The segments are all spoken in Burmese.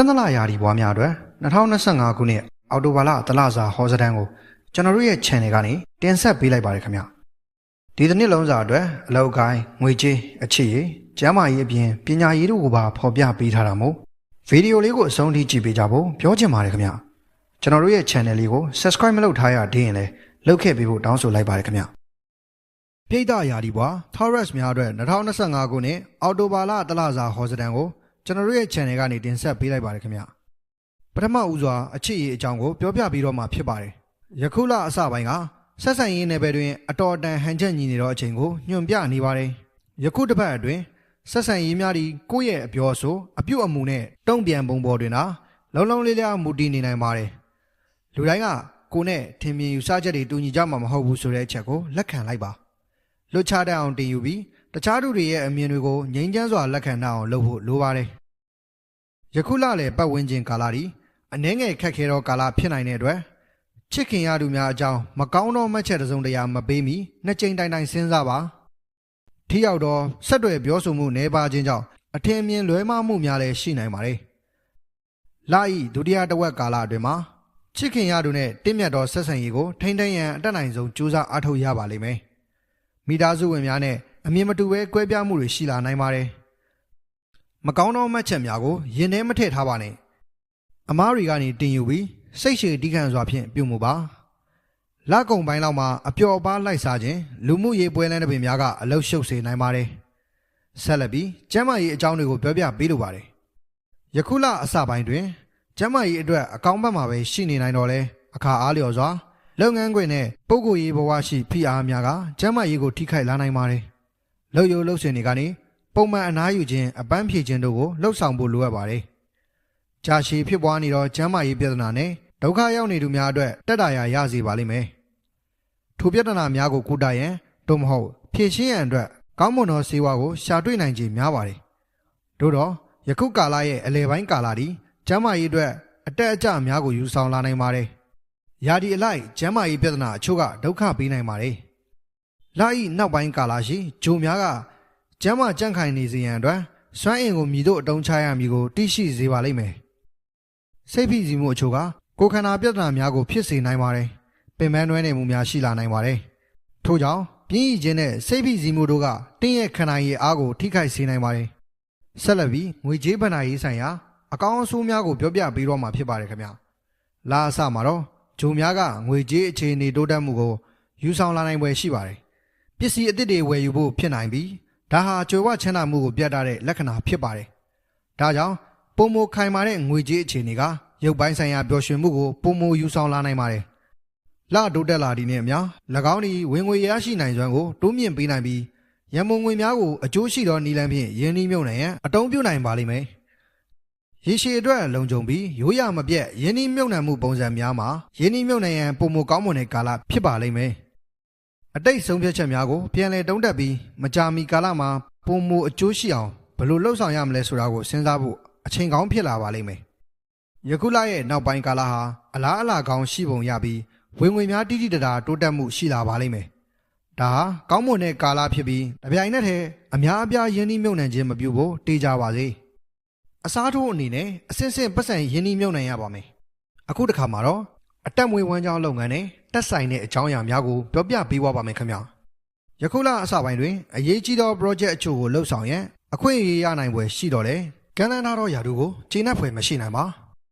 တနလာရာဒီဘွားများအတွက်2025ခုနှစ်အောက်တိုဘာလတလစာဟောစတန်းကိုကျွန်တော်တို့ရဲ့ channel ကနေတင်ဆက်ပေးလိုက်ပါတယ်ခင်ဗျဒီတစ်နှစ်လုံးစာအတွက်အလောက်ကိုင်းငွေကြေးအချစ်ရည်ကျမ်းမာရေးအပြင်ပညာရေးတို့ကိုပါဖော်ပြပေးထားတာမို့ဗီဒီယိုလေးကိုအဆုံးထိကြည့်ပေးကြဖို့ပြောချင်ပါတယ်ခင်ဗျကျွန်တော်တို့ရဲ့ channel လေးကို subscribe မလုပ်ထားရသေးရင်လည်းလုပ်ခဲ့ပေးဖို့တောင်းဆိုလိုက်ပါတယ်ခင်ဗျပိတ်တာယာဒီဘွား Taurus များအတွက်2025ခုနှစ်အောက်တိုဘာလတလစာဟောစတန်းကို ကျွန်တော်တို့ရဲ့ channel ကနေတင်ဆက်ပေးလိုက်ပါတယ်ခင်ဗျပထမဦးစွာအချစ်ရေးအကြောင်းကိုပြောပြပြီးတော့မှဖြစ်ပါတယ်ယခုလအစပိုင်းကဆက်ဆံရေးနယ်ပယ်တွင်အတော်အတန်ဟန်ချက်ညီနေသောအချိန်ကိုညွှန်ပြနေပါတယ်ယခုတစ်ပတ်အတွင်းဆက်ဆံရေးများဒီကိုယ့်ရဲ့အပြောအဆိုအပြုတ်အမူနဲ့တုံ့ပြန်ပုံပေါ်တွင်သာလုံးလုံးလေးလေးမူတည်နေနိုင်ပါတယ်လူတိုင်းကကိုယ်နဲ့ထင်မြင်ယူဆချက်တွေတူညီကြမှာမဟုတ်ဘူးဆိုတဲ့အချက်ကိုလက်ခံလိုက်ပါလွတ်ချတတ်အောင်တင်ယူပြီးတခြားသူတွေရဲ့အမြင်တွေကိုငြိမ်းချမ်းစွာလက်ခံနိုင်အောင်လုပ်ဖို့လိုပါတယ်။ ယခုလလည်းပတ်ဝန်းကျင်ကာလဒီအနှဲငယ်ခက်ခဲသောကာလဖြစ်နိုင်တဲ့အတွက်ချစ်ခင်ရသူများအကြောင်းမကောင်းသောမှတ်ချက်တစ်စုံတစ်ရာမပေးမီနှစ်ကြိမ်တိုင်တိုင်စဉ်းစားပါ။ထိရောက်သောဆက်တွယ်ပြောဆိုမှုနှဲပါခြင်းကြောင့်အထင်အမြင်လွဲမှားမှုများလည်းရှိနိုင်ပါတယ်။လာဤဒုတိယတစ်ဝက်ကာလအတွင်းမှာချစ်ခင်ရသူနဲ့တင့်မြတ်သောဆက်ဆံရေးကိုထိန်းသိမ်းရန်အတတ်နိုင်ဆုံးကြိုးစားအားထုတ်ရပါလိမ့်မယ်။မိသားစုဝင်များနဲ့အမြင်မတူပဲကွဲပြားမှုတွေရှိလာနိုင်ပါတယ်။ မကောင်းသောမှတ်ချက်များကိုရင်ထဲမထည့်ထားပါနဲ့။အမားတွေကနေတင်ယူပြီးစိတ်ရှည်တီးခံစွာဖြင့်ပြုမှုပါ။လက်ကုံပိုင်းလောက်မှာအပျော်အပါးလိုက်စားခြင်းလူမှုရေးပွဲလမ်းတစ်ပင်များကအလုရှုပ်စေနိုင်ပါတယ်။ဆက်လက်ပြီးကျမ်းမာရေးအကြောင်းတွေကိုပြောပြပေးလိုပါတယ်။ယခုလအစပိုင်းတွင်ကျမ်းမာရေးအတွက်အကောင်းဘက်မှာပဲရှိနေနိုင်တော့လဲအခါအားလျော်စွာလုပ်ငန်းခွင်နဲ့ပုံကိုယ်ရေးဘဝရှိဖိအားများကကျန်းမာရေးကိုထိခိုက်လာနိုင်ပါတယ်။လုပ်ရိုးလုပ်စဉ်တွေကနေ ပုံမှန်အနားယူခြင်းအပန်းဖြေခြင်းတို့ကိုလှုပ်ဆောင်ဖို့လိုအပ်ပါတယ်။ကြာရှည်ဖြစ်ပွားနေသောကျန်းမာရေးပြဿနာနဲ့ဒုက္ခရောက်နေသူများအတွက်တက်တာရာရစေပါလိမ့်မယ်။ထိုပြဿနာများကိုကုသရန်တို့မဟုတ်ဖြေရှင်းရန်အတွက်ကောင်းမွန်သောဆေးဝါးကိုရှာတွေ့နိုင်ခြင်းများပါတယ်။တို့တော့ယခုကာလရဲ့အလယ်ပိုင်းကာလဒီကျန်းမာရေးအတွက်အတက်အကျများကိုယူဆောင်လာနိုင်ပါတယ်။ယာဒီအလိုက်ကျမ်းမာရေးပြဿနာအချို့ကဒုက္ခပေးနိုင်ပါတယ်။လာဤနောက်ပိုင်းကာလရှိဂျိုများက ကျမ်းမာကြန့်ခိုင်နေစေရန်အတွက်စွမ်းအင်ကိုမြည်တို့အတုံးချရမည်ကိုသိရှိစေပါလိမ့်မယ်။စိတ်ဖိစီးမှုအချို့ကကိုယ်ခန္ဓာပြဿနာများကိုဖြစ်စေနိုင်ပါတယ်။ပင်ပန်းနှွဲနေမှုများရှိလာနိုင်ပါတယ်။ထို့ကြောင့်ပြင်းရည်ခြင်းနဲ့စိတ်ဖိစီးမှုတို့ကတင်းရဲ့ခန္ဓာရည်အားကိုထိခိုက်စေနိုင်ပါတယ်။ဆက်လက်ပြီးငွေကြေးဗဏ္ဍာရေးဆိုင်ရာအကောင်းအဆိုးများကိုပြောပြပေးတော့မှာဖြစ်ပါတယ်ခင်ဗျာ။လာအစမှာတော့ဂျုံများကငွေကြေးအခြေအနေတိုးတက်မှုကိုယူဆောင်လာနိုင်ပွဲရှိပါတယ်။ပစ္စည်းအသစ်တွေဝယ်ယူဖို့ဖြစ်နိုင်ပြီး ဒါဟာကြွယ်ဝချမ်းသာမှုကိုပြသတဲ့လက္ခဏာဖြစ်ပါတယ်။ဒါကြောင့်ပုံမခိုင်မာတဲ့ငွေကြေးအခြေအနေကရုပ်ပိုင်းဆိုင်ရာပျော်ရွှင်မှုကိုပုံမယူဆောင်လာနိုင်ပါတယ်။လတိုးတက်လာသည်နှင့်အမျှ၎င်း၏ဝင်ငွေရရှိနိုင်စွမ်းကိုတိုးမြင့်ပေးနိုင်ပြီးရန်ပုံငွေများကိုအကျိုးရှိသောနည်းလမ်းဖြင့်ယင်းနှီးမြုပ်နှံရန်အတုံးပြုနိုင်ပါလိမ့်မယ်။ရေရှည်အတွက်လုံခြုံပြီးရိုးရမပြတ်ယင်းနှီးမြုပ်နှံမှုပုံစံများမှာယင်းနှီးမြုပ်နှံရန်ပုံမကောင်းမွန်တဲ့ကာလဖြစ်ပါလိမ့်မယ်။ အတိတ်ဆုံးဖြတ်ချက်များကိုပြန်လည်တုံးတက်ပြီးမကြာမီကာလမှာပုံမအကျိုးရှိအောင်ဘယ်လိုလှုပ်ဆောင်ရမလဲဆိုတာကိုစဉ်းစားဖို့အချိန်ကောင်းဖြစ်လာပါလိမ့်မယ်။ယခုလရဲ့နောက်ပိုင်းကာလဟာအလားအလာကောင်းရှိပုံရပြီးဝင်ငွေများတိတိတတာတိုးတက်မှုရှိလာပါလိမ့်မယ်။ဒါဟာကောင်းမွန်တဲ့ကာလဖြစ်ပြီးတပြိုင်နက်တည်းအများအပြားယင်းနှီးမြုပ်နှံခြင်းမပြုဖို့တေးကြပါစေ။အစားထိုးအနေနဲ့အစစ်စစ်ပတ်စံရင်းနှီးမြုပ်နှံရပါမယ်။အခုတစ်ခါမှာတော့ အတက်မွေးဝမ်းကြောင်းလုပ်ငန်းနဲ့တက်ဆိုင်တဲ့အကြောင်းအရာများကိုပြောပြပေးသွားပါမယ်ခင်ဗျာ။ယခုလအစပိုင်းတွင်အရေးကြီးသော project အချို့ကိုလှုပ်ဆောင်ရန်အခွင့်အရေးရနိုင်ပွဲရှိတော့လေကမ်းလှမ်းထားသောယာတို့ကိုကျေနပ်ဖွယ်မရှိနိုင်ပါ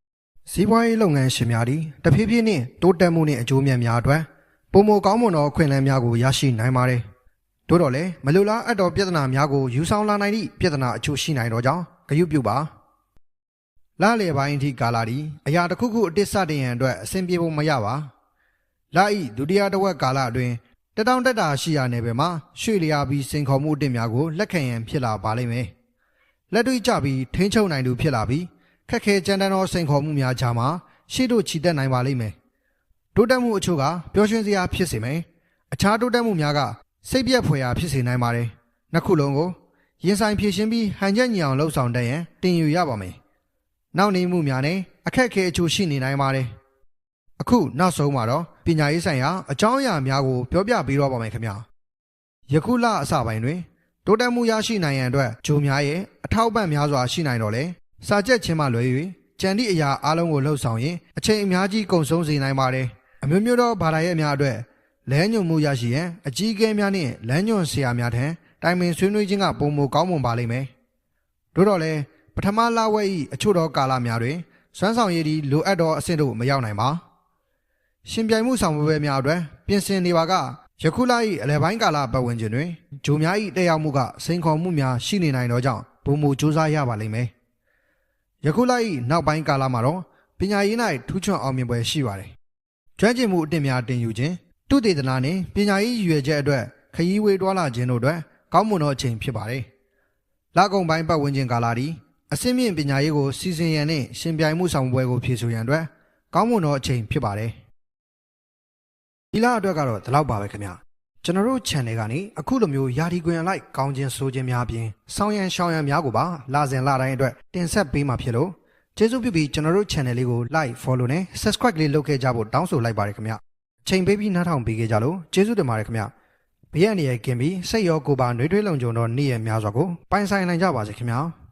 ။စီးပွားရေးလုပ်ငန်းရှင်များသည်တဖြည်းဖြည်းနှင့်တိုးတက်မှုနှင့်အကျိုးမြတ်များအတွက်ပုံမကောင်းမွန်သောအခွင့်အလမ်းများကိုရရှိနိုင်ပါတယ်။တို့တော့လေမလိုလားအပ်သောပြဿနာများကိုယူဆောင်လာနိုင်သည့်ပြဿနာအချို့ရှိနိုင်တော့ကြောင်းဂရုပြုပါ လာလေပိုင်းအထိကာလာဒီအရာတစ်ခုခုအတစ်စတင်ရန်အတွက်အဆင်ပြေဖို့မရပါလာဤဒုတိယတစ်ဝက်ကာလအတွင်းတတောင်တက်တာရှိရနေပဲမှာရွှေလျာပြီးစိန်ခေါ်မှုအတစ်များကိုလက်ခံရန်ဖြစ်လာပါလိမ့်မယ်လက်တွေ့ကြပြီးထိန်းချုပ်နိုင်သူဖြစ်လာပြီးခက်ခဲကြမ်းတမ်းသောစိန်ခေါ်မှုများကြားမှာရှေ့တို့ချီတက်နိုင်ပါလိမ့်မယ်တိုးတက်မှုအချို့ကပျော်ရွှင်စရာဖြစ်စေမယ်အခြားတိုးတက်မှုများကစိတ်ပြက်ဖွယ်ရာဖြစ်စေနိုင်ပါတယ်နှစ်ခုလုံးကိုရင်ဆိုင်ဖြည့်ရှင်းပြီးဟန်ချက်ညီအောင်လှုပ်ဆောင်တတ်ရန်တင်ယူရပါမယ် နောက်နေမှုများနဲ့အခက်အခဲအချို့ရှိနေနိုင်ပါတယ်။အခုနောက်ဆုံးမှာတော့ပညာရေးဆိုင်ရာအကြောင်းအရာများကိုပြောပြပေးတော့ပါမယ်ခင်ဗျာ။ယခုလအစပိုင်းတွင်တိုးတက်မှုရရှိနိုင်ရန်အတွက်ဂျိုများရဲ့အထောက်အပံ့များစွာရှိနိုင်တော့လေစာချက်ချင်းမှလွယ်၍ကြံသည့်အရာအလုံးကိုလှုပ်ဆောင်ရင်အချိန်အများကြီးကုန်ဆုံးစေနိုင်ပါတယ်အမျိုးမျိုးသောဘာသာရဲ့အများအတွက်လဲညွန်မှုရရှိရန်အကြီးအကဲများနှင့်လမ်းညွန်ဆရာများထံတိုင်ပင်ဆွေးနွေးခြင်းကပုံမကောင်းမွန်ပါလိမ့်မယ်တို့တော့လည်း ပထမလဝက်၏အချို့သောကာလများတွင်စွမ်းဆောင်ရည်သည်လိုအပ်သောအဆင့်သို့မရောက်နိုင်ပါရှင်ပြိုင်မှုဆောင်ပွဲများအတွက်ပြင်ဆင်နေပါကယခုလ၏အလယ်ပိုင်းကာလပတ်ဝန်းကျင်တွင်ဂျိုများ၏တက်ရောက်မှုကစိန်ခေါ်မှုများရှိနေနိုင်သောကြောင့်ပုံမစူးစမ်းရပါလိမ့်မယ်ယခုလိုက်နောက်ပိုင်းကာလမှာတော့ပညာရေး၌ထူးချွန်အောင်မြင်ပွဲရှိပါတယ်။ကျွမ်းကျင်မှုအတင်များတင်ယူခြင်းတုတေသနာနှင့်ပညာရေးရည်ရွယ်ချက်အတွက်ခရီးဝေးတွားလာခြင်းတို့အတွက်ကောင်းမွန်သောအချိန်ဖြစ်ပါတယ်။လကုံပိုင်းပတ်ဝန်းကျင်ကာလသည် အစင်းမြင့်ပညာရေးကိုစီစဉ်ရန်နှင့်ရှင်ပြိုင်မှုဆောင်ပွဲကိုဖြည့်ဆို့ရန်အတွက်ကောင်းမွန်သောအချိန်ဖြစ်ပါတယ်။ဒီလအတွက်ကတော့ဒီလောက်ပါပဲခင်ဗျ။ကျွန်တော်တို့ channel ကနေအခုလိုမျိုးယာဒီကွင်အလိုက်ကောင်းခြင်းဆိုခြင်းများအပြင်ဆောင်းရန်ရှောင်းရန်များကိုပါလာစဉ်လာတိုင်းအတွက်တင်ဆက်ပေးမှာဖြစ်လို့ကျေးဇူးပြုပြီးကျွန်တော်တို့ channel လေးကို like follow နဲ့ subscribe လေးလုပ်ခဲ့ကြဖို့တောင်းဆိုလိုက်ပါတယ်ခင်ဗျ။ချိန်ပေးပြီးနားထောင်ပေးခဲ့ကြလို့ကျေးဇူးတင်ပါတယ်ခင်ဗျ။ဘေးရန်ရယ်ကင်ပြီးစိတ်ရောကိုယ်ပါနှွေးထွေးလုံခြုံသောနေ့ရက်များစွာကိုပိုင်ဆိုင်နိုင်ကြပါစေခင်ဗျာ။